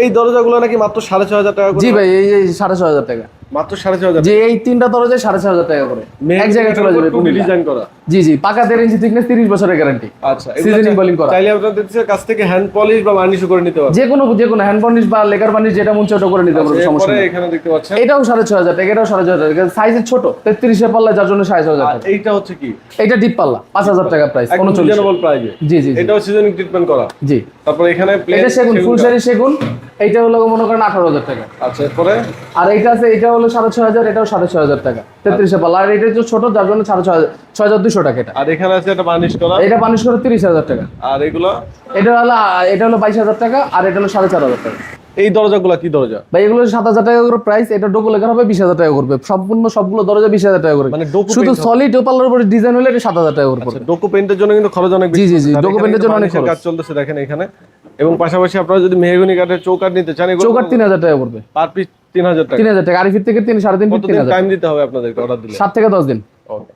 এই দরজাগুলো নাকি মাত্র সাড়ে ছয় হাজার টাকা করে? জি ভাই এই সাড়ে ছয় হাজার টাকা। মাত্র সাড়ে ছয় হাজার যে এই তিনটা দরজায় সাড়ে ছয় হাজার টাকা করে। এক জায়গায় চলে যাবে। ডিজাইন। করা। জি জি পাকা দেড় ইঞ্চি থিকনেস তিরিশ বছরের গ্যারান্টি আচ্ছা Seasoning bowling করা। চাইলে আপনাদের কাছ থেকে হ্যান্ড পলিশ বা বার্নিশও করে নিতে পারবেন। যে কোনো যে কোনো হ্যান্ড পলিশ বা লেকার পলিশ যেটা মন ওটা করে নিতে পারবে সমস্যা এরপরে নেই। এখানে দেখতে পাচ্ছেন। এটাও সাড়ে ছয় হাজার টাকা এটাও সাড়ে ছয় হাজার টাকা। সাইজের ছোট তেত্রিশে পাল্লা যার জন্য সাড়ে ছয় হাজার আর টাকা। এইটা হচ্ছে কি? এটা ডিপ পাল্লা পাঁচ হাজার টাকা প্রাইস উনচল্লিশ। রিজনেবল জি জি জি, এটাও সিজনিং ট্রিটমেন্ট করা। জি। তারপর এখানে এটা সেগুন ফুল। শাড়ি সেগুন এইটা হলো মনে করেন আঠারো হাজার টাকা। আচ্ছা এরপরে? আর এইটা আছে এটা হলো সাড়ে ছয় হাজার এটাও সাড়ে ছয় হাজার টাকা। তেত্রিশে পাল্লা আর এটা ছোট যার জন্য সাড়ে ছয় ছয় হাজার দুশো টাকা এটা। আর এখানে আছে একটা বার্নিশ করা? এটা পানিশ করে তিরিশ হাজার টাকা। আর এগুলো? এটা হলো এটা হলো বাইশ হাজার টাকা আর এটা হলো সাড়ে চার হাজার টাকা। এই দরজাগুলো কি দরজা? ভাই এগুলো সাত হাজার টাকা করে প্রাইস এটা ডোকো লেখা হবে বিশ হাজার টাকা করবে। সম্পূর্ণ সবগুলো দরজা বিশ হাজার টাকা করে। মানে শুধু। সলিড পাল্লার উপরে ডিজাইন হলে এটা সাত হাজার টাকা করে ডোকো পেইন্টের জন্য কিন্তু খরচ অনেক জি, জি, জি, ডোকো এখানে পেইন্টের জন্য অনেক খরচ। কাজ চলতেছে দেখেন এখানে। এবং পাশাপাশি আপনারা যদি মেহগনি কাঠের চৌকাঠ নিতে চান চৌকাট তিন হাজার টাকা পড়বে। পার পিস তিন হাজার টাকা। তিন হাজার টাকা। আরিফির থেকে তিন সাড়ে তিন টাইম দিতে হবে আপনাদেরকে অর্ডার দিলে। সাত থেকে দশ দিন। ওকে